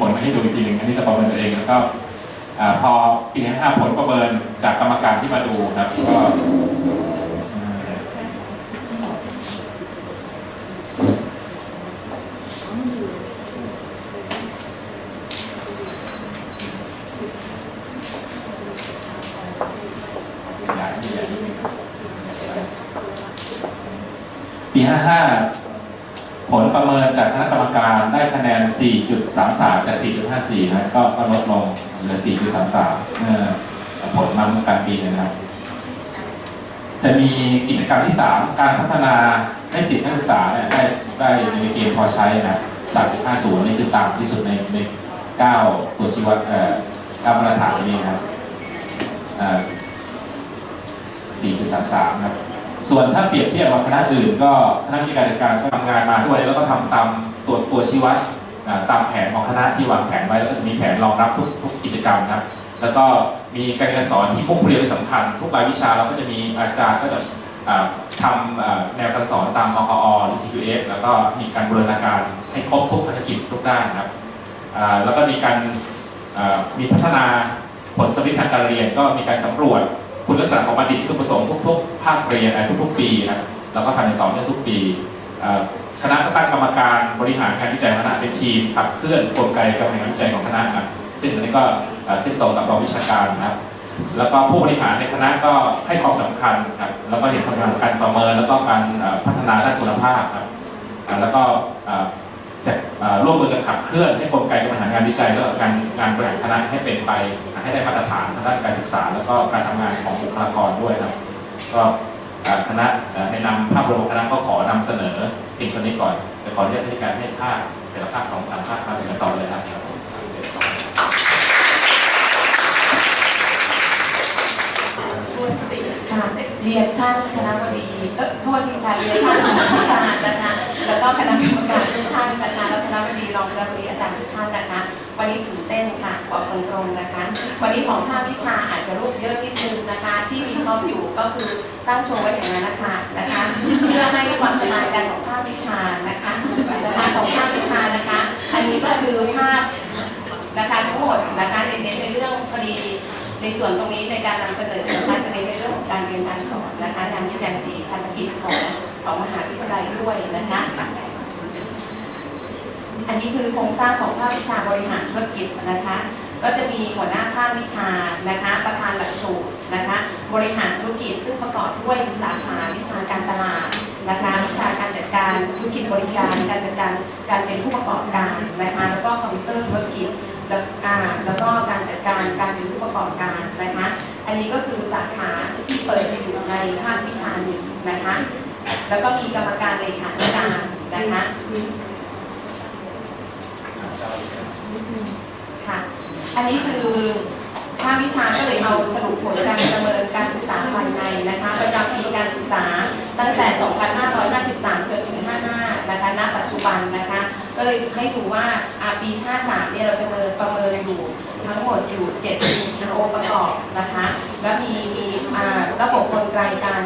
ผลมาให้ดูอีกทีหนึ่งอันนี้จะประเมินตัวเองแล้วก็พอปีห้าผลประเมินจากกรรมการที่มาดูนะครับก็อืมอยากให้อยากให้ปีห้าห้าผลประเมินจากคณะกรรม การได้คะแนน 4.33 จาก 4.54 นะก็ก็ลดลงเหลือ 4.33เมื่อผลมาเมื่อกลางปีนนะครับ จะมีกิจกรรมที่ 3 การพัฒนาให้สิทธินักศึกษาเนี่ยได้ได้ในเกณฑ์พอใช้นะ 3.50 นี่คือต่ำที่สุดในใน 9 ตัวชี้วัดเอ่อ9มาตรฐานนี้นะครับเอ่อ4.33 นะครับ ส่วนถ้าเปรียบเทียบกับคณะอื่น ก็คณะวิการจัดการก็ทำงานมาด้วยแล้วก็ทำตามตัวตัวชี้วัดตามแผนของคณะที่วางแผนไว้แล้วก็จะมีแผนรองรับทุกทุกกิจกรรมนะครับแล้วก็มีการเรียนสอนที่มุ่งเรียนสำคัญ ทุกรายวิชาเราก็จะมีอาจารย์ก็จะทำแนวการสอนตามมคอหรือ TQF แล้วก็มีการบูรณาการให้ครบทุกภารกิจทุกด้านนะครับแล้วก็มีการมีพัฒนาผลสวิตทางการเรียนก็มีการสำรวจ คุณลักษณะของบัณฑิตที่พึงประสงค์ทุกๆภาคเรียนทุกๆปีนะครับแล้วก็ทำในต่อเนื่องทุกปีคณะก็ตั้งกรรมการบริหารงานวิจัยคณะเป็นทีมขับเคลื่อนกลไกการบริหารวิจัยของคณะครับซึ่งอันนี้ก็ขึ้นตรงกับรองวิชาการนะครับแล้วก็ผู้บริหารในคณะก็ให้ความสำคัญครับแล้วก็เห็นความสำคัญการประเมินแล้วก็การพัฒนาด้านคุณภาพครับแล้วก็จะร่วมมือกันขับเคลื่อนให้กลไกการบริหารงานวิจัยและการงานบริหารคณะให้เป็นไป ให้ได้มาตรฐานทางด้านการศึกษา แล้วก็การทำงานของบุคลากรด้วยครับก็คณะในนำภาพรวมคณะก็ขอนำเสนอสิ่งตัวนี้ก่อน จะขออนุญาตให้การให้ภาคแต่ละภาคสองสามภาคนำเสนอต่อเลยครับค่เรียนท่านคณะบดีเออโทษทีค่ะเรียนท่านคณะกรรมการนะคะแล้วก็คณะกรรมการทุกท่านนะคะแล้วคณะบดีรองคณะบดีอาจารย์ทุกท่านนะคะ วันนี้ตื่นเต้นค่ะบอกตรงๆนะคะ วันนี้ของภาควิชาอาจจะรูปเยอะนิดนึงนะคะ ที่มีครอบอยู่ก็คือตั้งโชว์ไว้อย่างนั้นนะคะนะคะ เพื่อให้ความสมานกันของภาควิชานะคะของภาควิชานะคะ อันนี้ก็คือภาพนะคะทั้งหมดนะคะในในเรื่องพอดีในส่วนตรงนี้ในการนำเสนอนะคะจะเน้นในเรื่องของการเรียนการสอนนะคะงานวิจัยสี่พันธกิจของของมหาวิทยาลัยด้วยนะคะ อันนี้คือโครงสร้างของภาควิชาบริหารธุรกิจนะคะ ก็จะมีหัวหน้าภาควิชานะคะ ประธานหลักสูตรนะคะ บริหารธุรกิจซึ่งประกอบด้วยสาขาวิชาการตลาดนะคะวิชาการจัดการธุรกิจบริการการจัดการการเป็นผู้ประกอบการนะคะแล้วก็คอมพิวเตอร์ธุรกิจแล้วแล้วก็การจัดการการเป็นผู้ประกอบการนะคะ อันนี้ก็คือสาขาที่เปิดอยู่ในภาควิชานี้นะคะ แล้วก็มีกรรมการเลขาธิการนะคะ ค่ะ อันนี้คือภาควิชาก็เลยเอาสรุปผลการประเมินการศึกษาภายในนะคะ ประจำปีการศึกษาตั้งแต่ 2553 จนถึง 55 นะคะ ณ ปัจจุบันนะคะ ก็เลยให้ดูว่าปี 53 เนี่ยเราจะประเมินประเมินอยู่ทั้งหมดอยู่ 7 องค์ประกอบนะคะ และมีมีระบบกลไกการ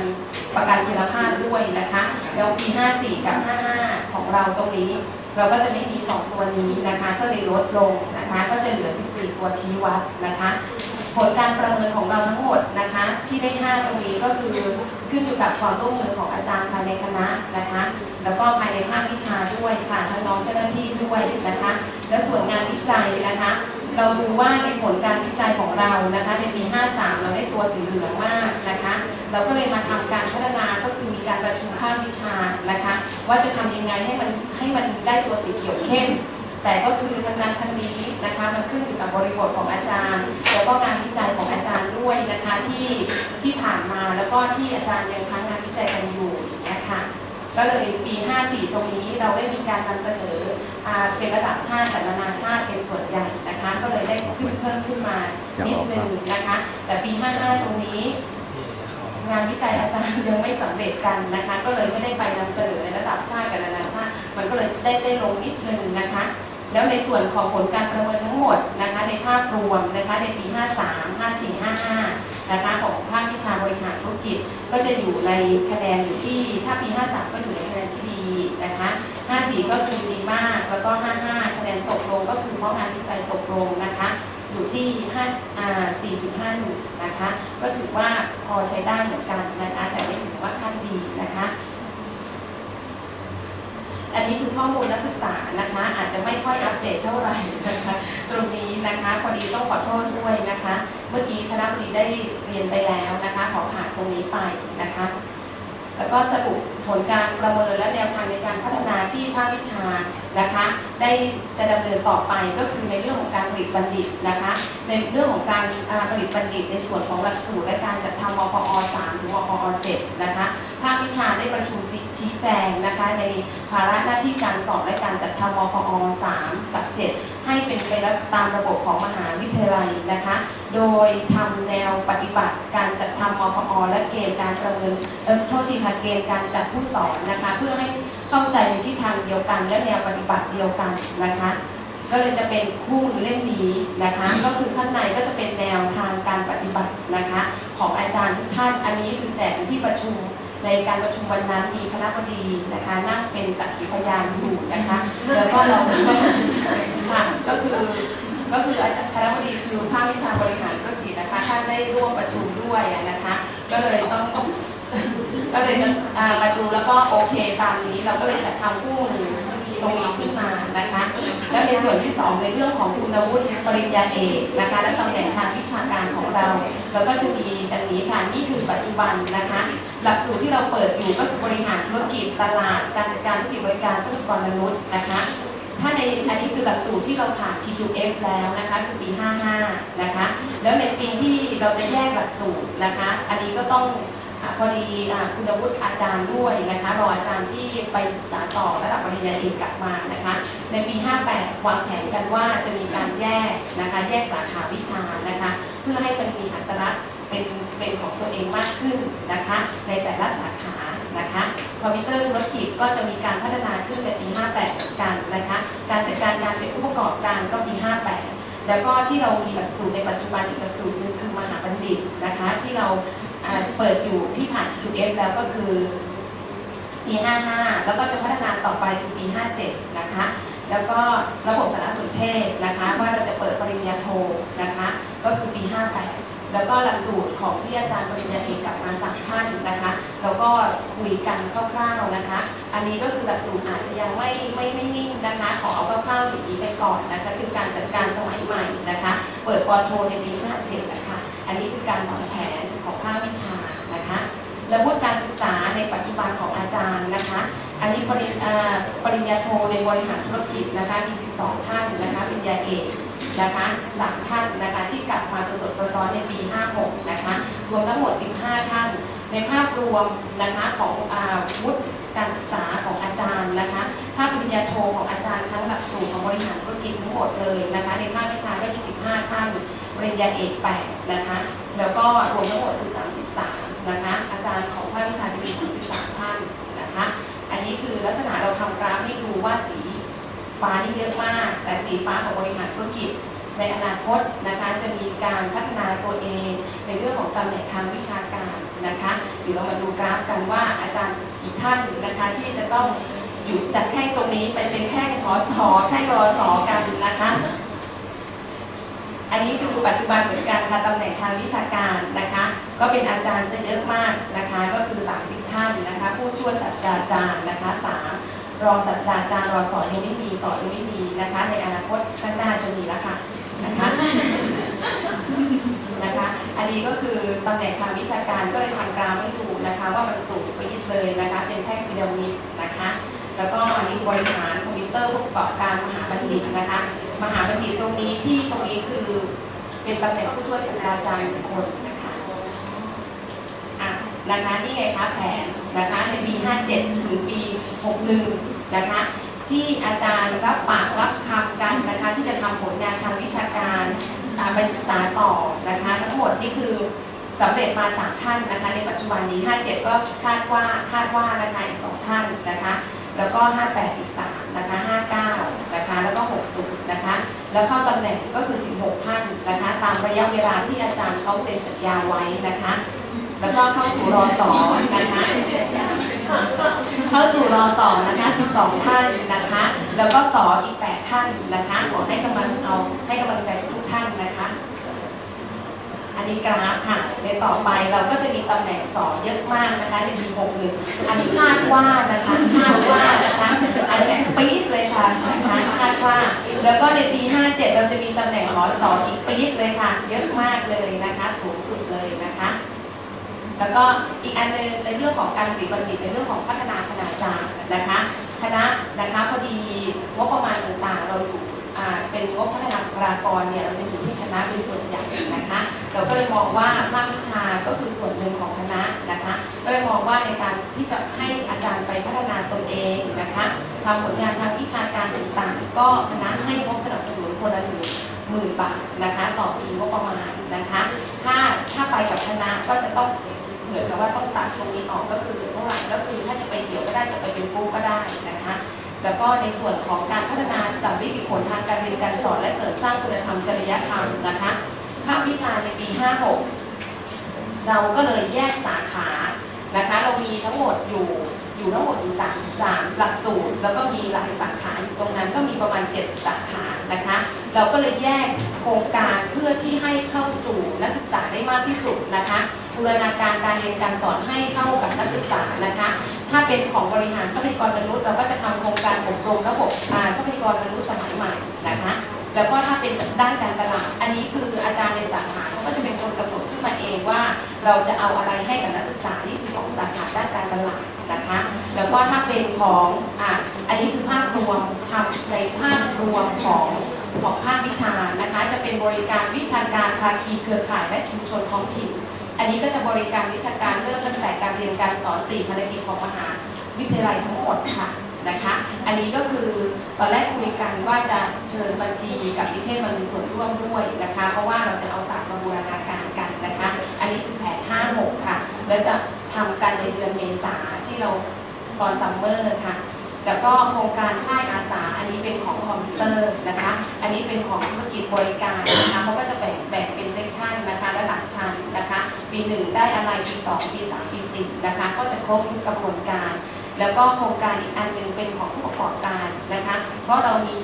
ประกันคุณภาพด้วยนะคะ แล้วปี 54 กับ 55 ของเราตรงนี้ เราก็จะไม่มี 2 ตัวนี้นะคะ ก็เลยลดลงนะคะ ก็จะเหลือ 14 ตัวชี้วัดนะคะ ผลการประเมินของเราทั้งหมดนะคะ ที่ได้ 5 ตรงนี้ก็คือขึ้นอยู่กับความร่วมมือของอาจารย์ภายในคณะนะคะ แล้วก็ภายในภาควิชาด้วยค่ะทั้งน้องเจ้าหน้าที่ด้วยนะคะ และส่วนงานวิจัยนะคะ เราดูว่าในผลการวิจัยของเรานะคะในปี 53 เราได้ตัวสีเหลืองมากนะคะ เราก็เลยมาทำการพัฒนาก็ ว่าจะทำยังไงให้มันให้มันได้ตัวสีเขียวเข้ม แต่ก็คือทางนั้นทางนี้นะคะมันขึ้นอยู่กับบริบทของอาจารย์ แล้วก็งานวิจัยของอาจารย์ด้วยนะคะที่ที่ผ่านมาแล้วก็ที่อาจารย์ยังค้างงานวิจัยกันอยู่นะคะก็เลยปี54 ตรงนี้เราได้มีการนำเสนออ่าเป็นระดับชาติแต่นานาชาติเป็นส่วนใหญ่นะคะ ก็เลยได้ขึ้นเพิ่มขึ้นมานิดนึงนะคะ แต่ปี 55 ตรงนี้งานวิจัยอาจารย์ยังไม่สำเร็จกันนะคะ ก็เลยไม่ได้ไปนำเสนอในระดับชาติกับนานาชาติ มันก็เลยได้ได้ลงนิดนึงนะคะ แล้วในส่วนของผลการประเมินทั้งหมดนะคะ ในภาพรวมนะคะในปี 53 54 55 นะคะของภาควิชาบริหารธุรกิจ ก็จะอยู่ในคะแนนอยู่ที่ถ้าปี 53 ก็อยู่ในคะแนนที่ดีนะคะ 54 ก็คือดีมากแล้วก็ 55 คะแนนตกลงก็คือเพราะงานวิจัย5 อ่า4.51 นะคะ ก็ถือว่าพอใช้ได้เหมือนกันนะคะ แต่ไม่ถือว่าขั้นดีนะคะ อันนี้คือข้อมูลนักศึกษานะคะ อาจจะไม่ค่อยอัปเดตเท่าไหร่นะคะ ตรงนี้นะคะพอดีต้องขอโทษด้วยนะคะ เมื่อกี้คณะบดีได้เรียนไปแล้วนะคะ ขอผ่านตรงนี้ไปนะคะ แล้วก็สรุปผลการประเมินและแนวทางในการพัฒนาที่ภาควิชานะคะ ได้จะดำเนินต่อไปก็คือในเรื่องของการผลิตบัณฑิตนะคะ ในเรื่องของการผลิตบัณฑิตในส่วนของหลักสูตรและการจัดทำมปอ3ถึงมปอ7นะคะภาควิชาได้ประชุมชี้แจงนะคะในภาระหน้าที่การสอบและการจัดทำมปอ3กับ 7 ให้เป็นไปตามระบบของมหาวิทยาลัยนะคะ โดยทำแนวปฏิบัติการจัดทำมปอและเกณฑ์การประเมินเออโทษทีค่ะเกณฑ์การจัดผู้สอนนะคะ เพื่อให้เข้าใจในทิศทางเดียวกัน และแนวปฏิบัติเดียวกันนะคะ ก็เลยจะเป็นคู่มือเล่มนี้นะคะ ก็คือข้างในก็จะเป็นแนวทางการปฏิบัตินะคะ ของอาจารย์ทุกท่านอันนี้คือแจกในที่ประชุมในการประชุมวันนั้นมีคณะบดีนะคะนั่งเป็นสักขีพยานอยู่นะคะแล้วก็เราค่ะก็คือ ก็คืออาจารย์คณะบดีคือภาควิชาบริหารธุรกิจนะคะท่านได้ร่วมประชุมด้วยนะคะ ก็เลยต้องก็เลยมาดูแล้วก็โอเคตามนี้ เราก็เลยจะทำคู่มือตรงนี้ขึ้นมานะคะ แล้วในส่วนที่สองในเรื่องของคุณวุฒิปริญญาเอกนะคะและตำแหน่งทางวิชาการของเรา เราก็จะมีดังนี้ค่ะนี่คือปัจจุบันนะคะ หลักสูตรที่เราเปิดอยู่ก็คือบริหารธุรกิจตลาดการจัดการธุรกิจบริการทรัพยากรมนุษย์นะคะ ถ้าในอันนี้คือหลักสูตรที่เราผ่าน TQF แล้วนะคะคือปี 55 นะคะ แล้วในปีที่เราจะแยกหลักสูตรนะคะ อันนี้ก็ต้องอพอดีคุณวุฒิอาจารย์ด้วยนะคะรออาจารย์ที่ไปศึกษาต่อระดับปริญญาเอกกลับมานะคะ ในปี 58 วางแผนกันว่าจะมีการแยกนะคะ แยกสาขาวิชานะคะ เพื่อให้มันมีอัตลักษณ์เป็นเป็นของตัวเองมากขึ้นนะคะ ในแต่ละสาขานะคะ คอมพิวเตอร์ธุรกิจก็จะมีการพัฒนาขึ้นในปี 58 กันนะคะการจัดการการเป็นผู้ประกอบการก็ปี 58 แล้วก็ที่เรามีหลักสูตรในปัจจุบันอีกหลักสูตรหนึงคือมหาบัณฑิตนะคะที่เราอ่าเปิดอยู่ที่ผ่าน TQF แล้วก็คือปี 55 แล้วก็จะพัฒนาต่อไปคือปี 57 นะคะ แล้วก็ระบบสารสนเทศนะคะ ว่าเราจะเปิดปริญญาโทนะคะ ก็คือปี 58 แล้วก็หลักสูตรของที่อาจารย์ปริญญาเอกกลับมาสามท่านนะคะเราก็คุยกันคร่าวๆนะคะ อันนี้ก็คือหลักสูตรอาจจะยังไม่ไม่ไม่นิ่งนะคะ ขอเอาคร่าวๆอย่างนี้ไปก่อนนะคะคือการจัดการสมัยใหม่นะคะ เปิดปอโทในปี 57 นะคะ อันนี้คือการวางแผนของภาควิชานะคะและวุฒิการศึกษาในปัจจุบันของอาจารย์นะคะ อันนี้ปริปริญญาโทในบริหารธุรกิจนะคะมี 12 ท่านนะคะปริญญาเอก นะคะสามท่านนะคะที่กลับมาสดๆร้อนๆในปี 56 นะคะรวมทั้งหมด 15 ท่าน ในภาพรวมนะคะของอาวุฒิการศึกษาของอาจารย์นะคะถ้าปริญญาโทของอาจารย์ทั้งหลักสูตรของบริหารธุรกิจทั้งหมดเลยนะคะในภาควิชาก็ 25 ท่าน ปริญญาเอก 8 นะคะ แล้วก็รวมทั้งหมดคือ 33 นะคะ อาจารย์ของภาควิชาจะมี 33 ท่านนะคะ อันนี้คือลักษณะเราทำกราฟให้ดูว่าสี ฟ้านี่เยอะมาก แต่สีฟ้าของบริหารธุรกิจในอนาคตนะคะจะมีการพัฒนาตัวเอง ในเรื่องของตำแหน่งทางวิชาการนะคะเดี๋ยวเรามาดูกราฟกันว่าอาจารย์กี่ท่านนะคะที่จะต้องอยู่จากแท่งตรงนี้ไปเป็นแท่งขอสอแท่งรอสอกันนะคะ อันนี้คือปัจจุบันเหมือนกันค่ะตำแหน่งทางวิชาการนะคะ ก็เป็นอาจารย์ซะเยอะมากนะคะ ก็คือ 30 ท่านนะคะ ผู้ช่วยศาสตราจารย์นะคะสาม รองศาสตราจารย์รอสอยังไม่มีสอนยังไม่มีนะคะ ในอนาคตข้างหน้าจะมีแล้วค่ะนะคะนะคะ อันนี้ก็คือตำแหน่งทางวิชาการก็เลยทำกราฟให้ดูนะคะ ว่ามันสูงไปยิดเลยนะคะ เป็นแท่งพีระมิดนะคะ แล้วก็อันนี้บริหารคอมพิวเตอร์ผู้ประกอบการมหาบัณฑิตนะคะ มหาบัณฑิตตรงนี้ที่ตรงนี้คือเป็นตำแหน่งผู้ช่วยศาสตราจารย์หนึ่งคน นะคะนี่ไงคะแผนนะคะในปี 57 ถึงปี 61 นะคะที่อาจารย์รับปากรับคำกันนะคะที่จะทำผลงานทางวิชาการไปศึกษาต่อนะคะ ทั้งหมดนี่คือสำเร็จมาสามท่านนะคะ ในปัจจุบันนี้ 57 ก็คาดว่าคาดว่านะคะอีกสองท่านนะคะ แล้วก็ 58 อีก3นะคะ 59 นะคะ แล้วก็ 60 นะคะ แล้วเข้าตำแหน่งก็คือ 16 ท่านนะคะ ตามระยะเวลาที่อาจารย์เขาเซ็นสัญญาไว้นะคะ แล้วก็เข้าสู่รอสองนะคะเข้าสู่รอสองนะคะ12 ท่านนะคะ แล้วก็สออีก 8 ท่านนะคะขอให้กำลังเอาให้กำลังใจทุกท่านนะคะ อันนี้กราฟค่ะในต่อไปเราก็จะมีตำแหน่งสอเยอะมากนะคะในปี61อันนี้คาดว่านะคะคาดว่านะคะอันนี้ปี๊ดเลยค่ะนะคะคาดว่า แล้วก็ในปี 57 เราจะมีตำแหน่งหมอสออีกปี๊ดเลยค่ะ เยอะมากเลยนะคะ สูงสุดเลยนะคะ แล้วก็อีกอันนึงในเรื่องของการปฏิบัติในเรื่องของพัฒนาคณาจารย์นะคะคณะนะคะพอดีงบประมาณต่างๆ เราอยู่เป็นงบพัฒนาบุคลากรเนี่ยเราจะอยู่ที่คณะเป็นส่วนใหญ่นะคะ เราก็เลยมองว่าภาควิชาก็คือส่วนหนึ่งของคณะนะคะ ก็เลยมองว่าในการที่จะให้อาจารย์ไปพัฒนาตนเองนะคะทำผลงานทางวิชาการต่างๆ ก็คณะให้งบสนับสนุนคนละหนึ่งหมื่นบาทนะคะ ต่อปีงบประมาณนะคะ ถ้าถ้าไปกับคณะก็จะต้อง เหมือนกับว่าต้องตัดตรงนี้ออกก็คือเท่าไหร่ก็คือถ้าจะไปเดี่ยวก็ได้จะไปเป็นคู่ก็ได้นะคะแล้วก็ในส่วนของการพัฒนาสัมฤทธิผลทางการเรียนการสอนและเสริมสร้างคุณธรรมจริยธรรมนะคะภาควิชาในปี 56 เราก็เลยแยกสาขานะคะ เรามีทั้งหมดอยู่ อยู่ทั้งหมดอยู่3 3หลักสูตร แล้วก็มีหลายสาขาอยู่ตรงนั้นก็มีประมาณ 7 สาขานะคะ เราก็เลยแยกโครงการเพื่อที่ให้เข้าสู่นักศึกษาได้มากที่สุดนะคะบูรณาการการเรียนการสอนให้เข้ากับนักศึกษานะคะ ถ้าเป็นของบริหารทรัพยากรมนุษย์ เราก็จะทำโครงการอบรมระบบทรัพยากรมนุษย์สมัยใหม่นะคะแล้วก็ถ้าเป็นด้านการตลาด อันนี้คืออาจารย์ในสาขาเขาก็จะเป็นคนกำหนดขึ้นมาเองว่า เราจะเอาอะไรให้กับนักศึกษานี่คือของสาขาด้านการตลาด วก็ถ้าเป็นของอะอันนี้คือภาพรวมทำในภาพรวมของของภาควิชานะคะ จะเป็นบริการวิชาการภาคีเครือข่ายและชุมชนท้องถิ่น อันนี้ก็จะบริการวิชาการเริ่มตั้งแต่การเรียนการสอน4ภารกิจของมหาวิทยาลัยทั้งหมดค่ะนะคะ อันนี้ก็คือตอนแรกคุยกันว่าจะเชิญบัญชีกับนิเทศมามีส่วนร่วมด้วยนะคะ เพราะว่าเราจะเอาศาสตร์มาบูรณาการกันนะคะ อันนี้คือแผน 56 ค่ะ แล้วจะทำกันในเดือนเมษาที่เรา ตอนซัมเมอร์ค่ะ แล้วก็โครงการค่ายอาสา อันนี้เป็นของคอมพิวเตอร์นะคะ อันนี้เป็นของธุรกิจบริการนะคะเขาก็จะแบ่งแบ่งเป็นเซกชันนะคะระดับชั้นนะคะปีหนึ่งได้อะไรปีสองปีสามปีสี่นะคะ ก็จะครบทุกกระบวนการ แล้วก็โครงการอีกอันหนึ่งเป็นของผู้ประกอบการนะคะ เพราะเรามี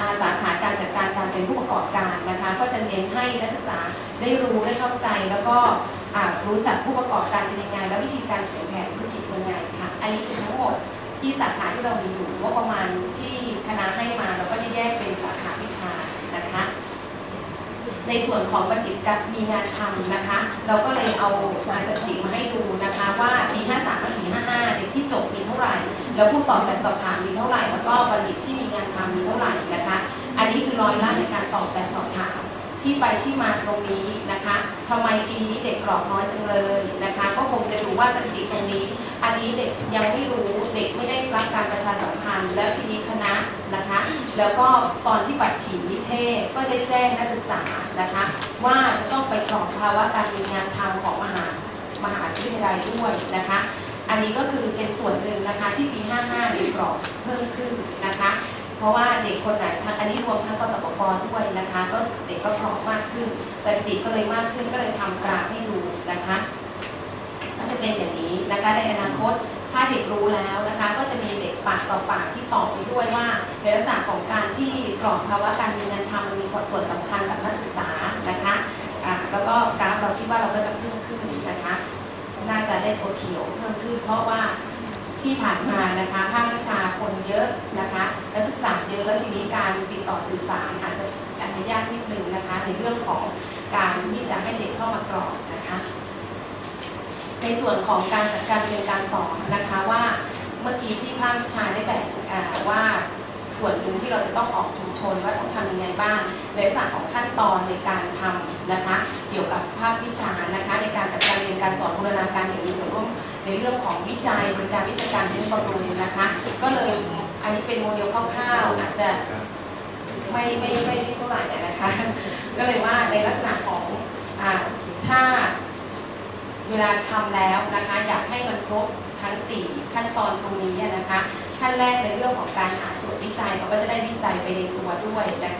อาสาขาการจัดการการเป็นผู้ประกอบการนะคะ ก็จะเน้นให้นักศึกษาได้รู้ได้เข้าใจแล้วก็รู้จักผู้ประกอบการเป็นยังไง และวิธีการเขียนแผนธุรกิจยังไง อันนี้คือทั้งหมดที่สาขาที่เรามีอยู่ว่าประมาณที่คณะให้มาเราก็จะแยกเป็นสาขาวิชานะคะ ในส่วนของบัณฑิตกับมีงานทำนะคะ เราก็เลยเอางานสถิติมาให้ดูนะคะว่าปี 53กับ4 55เด็กที่จบมีเท่าไหร่ แล้วผู้ตอบแบบสอบถามมีเท่าไหร่ แล้วก็บัณฑิตที่มีงานทำมีเท่าไหร่นะคะ อันนี้คือรอยละในการตอบแบบสอบถาม ที่ไปที่มาตรงนี้นะคะทำไมปีนี้เด็กกรอบน้อยจังเลยนะคะ ก็คงจะดูว่าสถิติตรงนี้ อันนี้เด็กยังไม่รู้เด็กไม่ได้รับการประชาสัมพันธ์ แล้วทีนี้คณะนะคะ แล้วก็ตอนที่บัตรฉีดนิเทศก็ได้แจ้งนักศึกษานะคะ ว่าจะต้องไปกรอกภาวะการมีงานทำของมหามหาวิทยาลัยด้วยนะคะ อันนี้ก็คือเป็นส่วนหนึ่งนะคะที่ปี 55เด็กกรอกเพิ่มขึ้นนะคะ เพราะว่าเด็กคนไหนทั้งอันนี้รวมทั้งกสปปด้วยนะคะ ก็เด็กก็กรอกมากขึ้นสถิติก็เลยมากขึ้นก็เลยทำกราฟให้ดูนะคะ ก็จะเป็นอย่างนี้นะคะในอนาคตถ้าเด็กรู้แล้วนะคะ ก็จะมีเด็กปากต่อปากที่ตอบไปด้วยว่า ในลักษณะของการที่กรอบภาวะการมีงานทำมันมีส่วนสำคัญกับนักศึกษานะคะอะแล้วก็กราฟเราคิดว่าเราก็จะเพิ่มขึ้นนะคะ น่าจะได้ตัวเขียวเพิ่มขึ้น เพราะว่า ที่ผ่านมานะคะภาควิชาคนเยอะนะคะนักศึกษาเยอะแล้วทีนี้การติดต่อสื่อสารอาจจะอาจจะยากนิดนึงนะคะในเรื่องของการที่จะให้เด็กเข้ามากรอกนะคะ ในส่วนของการจัดการเรียนการสอนนะคะว่าเมื่อกี้ที่ภาควิชาได้แบ่งว่าส่วนหนึ่งที่เราจะต้องออกชุมชนว่าต้องทำยังไงบ้างในลักษณะของขั้นตอนในการทำนะคะ เกี่ยวกับภาควิชานะคะ ในการจัดการเรียนการสอนบูรณาการอย่างมีส่วนร่วม ในเรื่องของวิจัยบริการวิชาการเป็นบำรุงนะคะ ก็เลยอันนี้เป็นโมเดลคร่าวๆอาจจะไม่ไม่ไม่เท่าไหร่นะคะ ก็เลยว่าในลักษณะของอถ้าเวลาทำแล้วนะคะ อยากให้มันครบทั้ง 4 ขั้นตอนตรงนี้นะคะ ขั้นแรกในเรื่องของการหาจทย์วิจัยเราก็จะได้วิจัยไปในตัวด้วยนะคะ